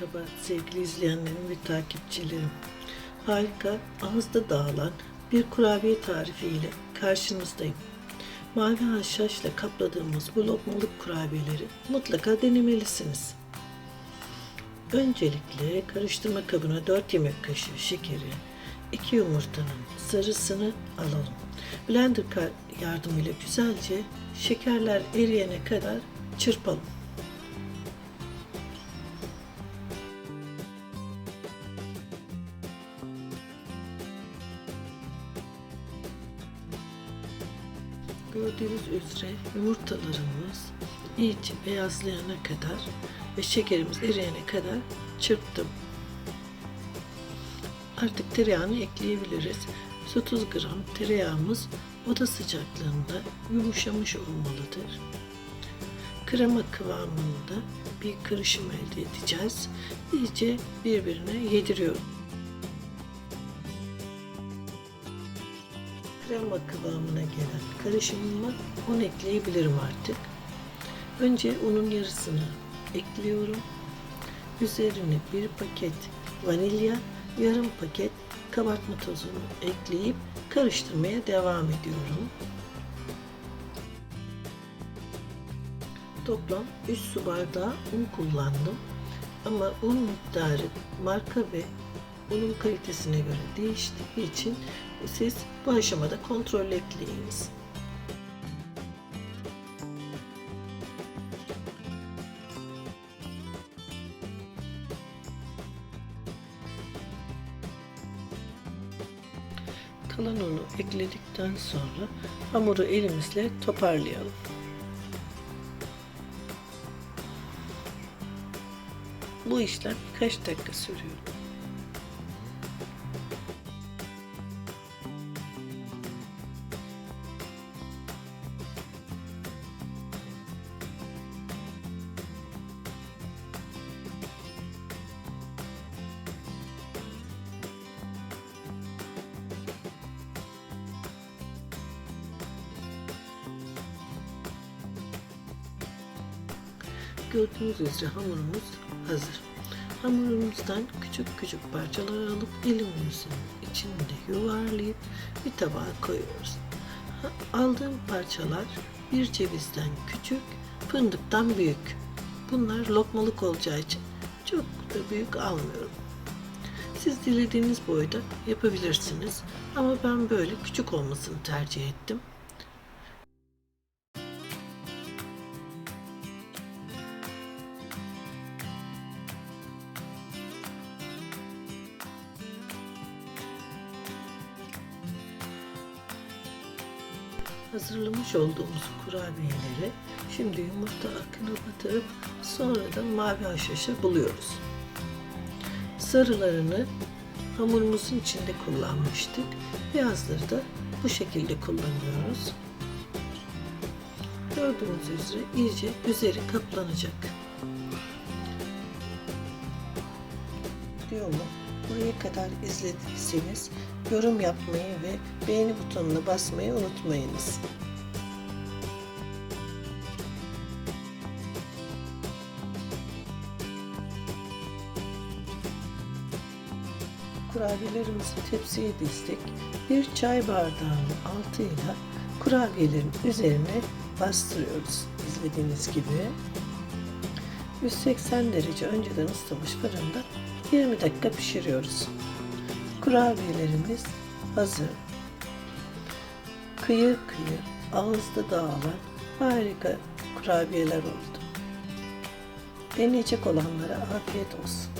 Merhaba sevgili izleyenlerim ve takipçilerim. Harika, ağızda dağılan bir kurabiye tarifi ile karşınızdayım. Mavi haşhaşla kapladığımız bu lokmalık kurabiyeleri mutlaka denemelisiniz. Öncelikle karıştırma kabına 4 yemek kaşığı şekeri, 2 yumurtanın sarısını alalım. Blender yardımıyla güzelce şekerler eriyene kadar çırpalım. Gördüğünüz üzere yumurtalarımız iyice beyazlayana kadar ve şekerimiz eriyene kadar çırptım. Artık tereyağını ekleyebiliriz. 130 gram tereyağımız oda sıcaklığında yumuşamış olmalıdır. Krema kıvamında bir karışım elde edeceğiz. İyice birbirine yediriyorum. Krema kıvamına gelen karışımıma un ekleyebilirim artık. Önce unun yarısını ekliyorum. Üzerine bir paket vanilya, yarım paket kabartma tozunu ekleyip karıştırmaya devam ediyorum. Toplam 3 su bardağı un kullandım. Ama un miktarı marka ve unun kalitesine göre değiştiği için siz bu aşamada kontrol ekleyiniz. Kalan unu ekledikten sonra hamuru elimizle toparlayalım. Bu işlem birkaç dakika sürüyor. Gördüğünüz üzere hamurumuz hazır. Hamurumuzdan küçük küçük parçalar alıp elimizin içinde yuvarlayıp bir tabağa koyuyoruz. Aldığım parçalar bir cevizden küçük, fındıktan büyük. Bunlar lokmalık olacağı için çok da büyük almıyorum. Siz dilediğiniz boyda yapabilirsiniz ama ben böyle küçük olmasını tercih ettim. Hazırlamış olduğumuz kurabiyeleri şimdi yumurta akına batırıp sonra da mavi haşhaşa buluyoruz. Sarılarını hamurumuzun içinde kullanmıştık. Beyazları da bu şekilde kullanıyoruz. Gördüğünüz üzere iyice üzeri kaplanacak. Videomu buraya kadar izlediyseniz yorum yapmayı ve beğeni butonuna basmayı unutmayınız. Kurabiyelerimizi tepsiye dizdik. Bir çay bardağının altıyla kurabiyelerin üzerine bastırıyoruz. İzlediğiniz gibi. 180 derece önceden ısıtılmış fırında 20 dakika pişiriyoruz. Kurabiyelerimiz hazır. Kıyır kıyır ağızda dağılan harika kurabiyeler oldu. Deneyecek olanlara afiyet olsun.